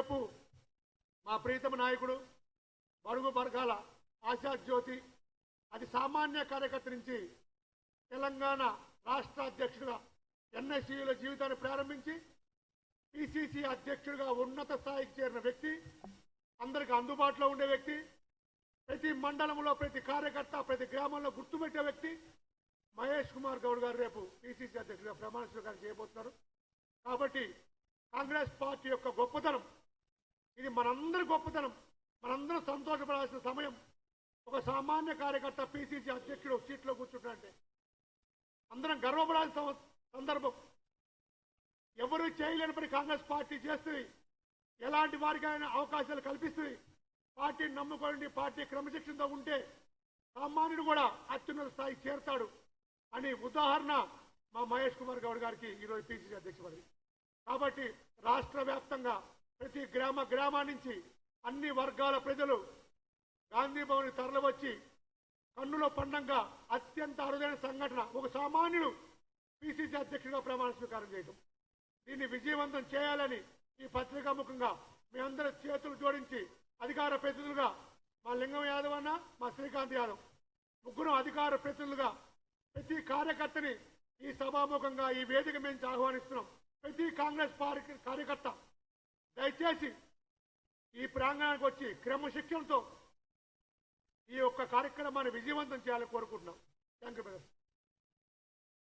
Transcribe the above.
రేపు మా ప్రీతమ నాయకుడు బడుగు వర్గాల ఆశాజ్యోతి అది సామాన్య కార్యకర్త నుంచి తెలంగాణ రాష్ట్ర అధ్యక్షుడిగా ఎన్ఎస్యుల జీవితాన్ని ప్రారంభించి పిసిసి అధ్యక్షుడిగా ఉన్నత స్థాయికి చేరిన వ్యక్తి అందరికి అందుబాటులో ఉండే వ్యక్తి ప్రతి మండలంలో ప్రతి కార్యకర్త ప్రతి గ్రామంలో గుర్తుపెట్టే వ్యక్తి మహేష్ కుమార్ గౌడ్ గారు రేపు పిసిసి అధ్యక్షుడిగా ప్రమాణ స్వీకారం చేయబోతున్నారు. కాబట్టి కాంగ్రెస్ పార్టీ యొక్క గొప్పతనం ఇది మనందరి గొప్పతనం మనందరం సంతోషపడాల్సిన సమయం. ఒక సామాన్య కార్యకర్త పిసిసి అధ్యక్షుడు సీట్లో కూర్చుంటే అందరం గర్వపడాల్సిన సందర్భం. ఎవరు చేయలేని పని కాంగ్రెస్ పార్టీ చేస్తుంది. ఎలాంటి వారికైనా అవకాశాలు కల్పిస్తుంది. పార్టీని నమ్ముకోండి పార్టీ క్రమశిక్షణతో ఉంటే సామాన్యుడు కూడా అత్యున్నత స్థాయి చేరుతాడు అని ఉదాహరణ మా మహేష్ కుమార్ గౌడ్ గారికి ఈరోజు పిసిసి అధ్యక్షుడు కాబట్టి రాష్ట్ర వ్యాప్తంగా ప్రతి గ్రామ గ్రామా నుంచి అన్ని వర్గాల ప్రజలు గాంధీ భవన్ తరలివచ్చి కన్నుల పండంగా అత్యంత అరుదైన సంఘటన ఒక సామాన్యుడు పిసిసి అధ్యక్షుడిగా ప్రమాణ స్వీకారం చేయడం దీన్ని విజయవంతం చేయాలని ఈ పత్రికా ముఖంగా మీ అందరి చేతులు జోడించి అధికార ప్రతినిధులుగా మా లింగం యాదవ్ అన్న మా శ్రీకాంత్ యాదవ్ ముగ్గురు అధికార ప్రతినిధులుగా ప్రతి కార్యకర్తని ఈ సభాముఖంగా ఈ వేదిక మేము ఆహ్వానిస్తున్నాం. ప్రతి కాంగ్రెస్ పార్టీ కార్యకర్త దయచేసి ఈ ప్రాంగణానికి వచ్చి క్రమశిక్షణతో ఈ యొక్క కార్యక్రమాన్ని విజయవంతం చేయాలని కోరుకుంటున్నాం. Thank you